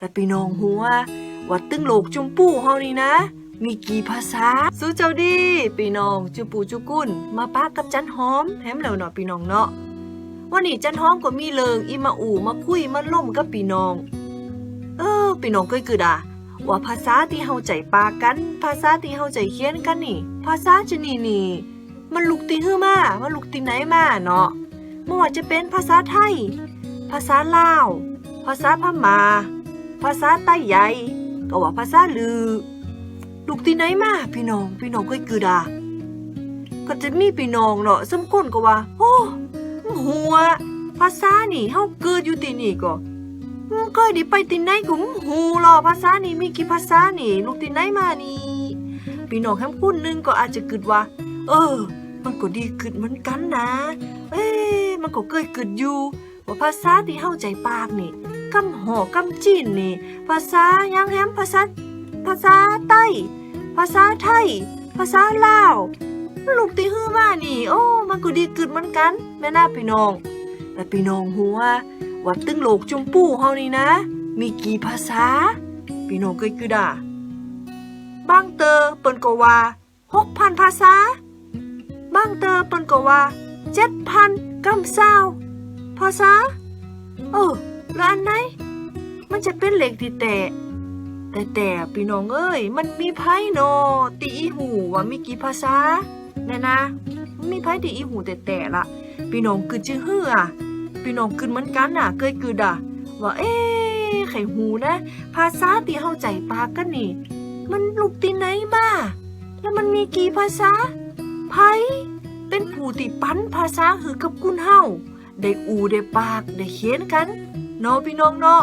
แต่พี่น้องหัวว่าตึงโลกจุมปู่เฮานี่นะ มีกี่ภาษา สู้เจ้าดีพี่น้องจุปูจุกุนมาปะกับจันหอมแถมแล้วเนาะพี่น้องเนาะวันนี้จันหอมก็มีเลิงอีมาอู่มาคุยมาล่มกับพี่น้อง เออพี่น้องเคยกึดอะว่าภาษาที่เฮาใจปากกัน ภาษาที่เฮาใจเขียนกันนี่ ภาษาชนิดนี่มันลุกตีฮื้อมามันลุกตีไหนมาเนาะไม่ว่าจะเป็นภาษาไทย ภาษาลาว ภาษาพม่า ภาษาใต้ใหญ่ ก็ว่าภาษาลือ ลูกที่ไหนมาพี่น้อง พี่น้องเคยกึดอะก็จะมีพี่น้องเนาะสมคนก็ว่าโอ้หัว ภาษานี่เฮาเกิดอยู่ที่นี่ก็อืมเคยไดิไปที่ไหนก็บ่ฮู้หรอภาษานี่มีกี่ภาษานี่ ลูกที่ไหนมานี่พี่น้องแฮมคนหนึงก็อาจจะคิดว่า เออ มันก็ดีขึ้นเหมือนกันนะ เอ้มันก็เคยคิดอยู่ ว่าภาษาที่เฮาใจปากนี่กำหอกำจีนนี่ ภาษายังแฮมภาษาภาษาใต้ ภาษาไทย ภาษาลาวลูกที่ฮื้อมานี่ โอ้ มันก็ดีขึ้นเหมือนกัน แม่น่าพี่น้อง แต่พี่น้องหัวว่าตึ้งโลกจุมปู่เฮานี่นะ มีกี่ภาษา พี่น้องเคยคือด่าบางเตอเปิ้นก็ว่า6,000ภาษาบางเตอเปิ้นก็ว่า7,000กำซา ภาษาเออแล้วอันไหน มันจะเป็นเหล็กที่แต่แต่แต่พี่น้องเอ้ย มันมีไพ่นาะตีอีหูว่ามีกี่ภาษาแน่นะมันมีไพ่ตีอีหูแต่แต่ละพี่น้องคือจื้อฮืออะพี่น้องขึ้นเหมือนกันน่ะ เคยกึดอะว่าเอ๊ไข่หูนะ ภาษาที่เฮาใจปากกันนี่ มันลูกที่ไหนมาแล้วมันมีกี่ภาษาไผเป็นผู้ที่ปั้นภาษาหือกับกุนเฮา ได้อูได้ปากได้เขียนกันเนาะพี่น้องเนาะ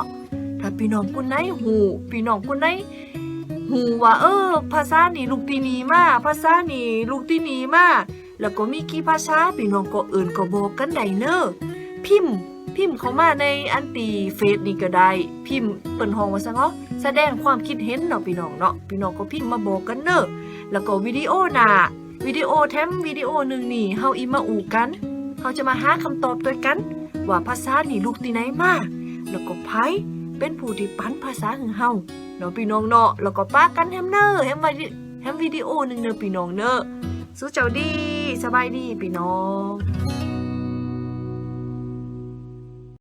ถ้าพี่น้องคนไหนหูพี่น้องคนไหนหูว่าเออ ภาษานี่ลูกที่นี่มาภาษานี่ลูกที่นี่มาแล้วก็มีกี่ภาษาพี่น้องก็เอิ่นก็บอกกันได้เนอะพิมพ์ พิมพ์เข้ามาในอันตีเฟซนี่ก็ได้ พิมพ์เปิ่นห้องว่าซะเนาะแสดงความคิดเห็นเนาะพี่น้องเนาะพี่น้องก็พิมพ์มาบอกกันเนอะแล้วก็วิดีโอหน้าวิดีโอแถมวิดีโอหนึ่งนี่เฮาอีมาอูกัน เฮาจะมาหาคำตอบด้วยกัน ว่าภาษานี่ลูกที่ไหนมาแล้วก็ไพเป็นผู้ที่ปั้นภาษาของเฮาเนาะพี่น้องเนาะแล้วก็ป้ากันแฮมเนอร์แฮมวิดีแฮมวิดีโอหนึ่งเนอะพี่น้องเนอะสู้เจ้าดีสบายดีพี่น้อง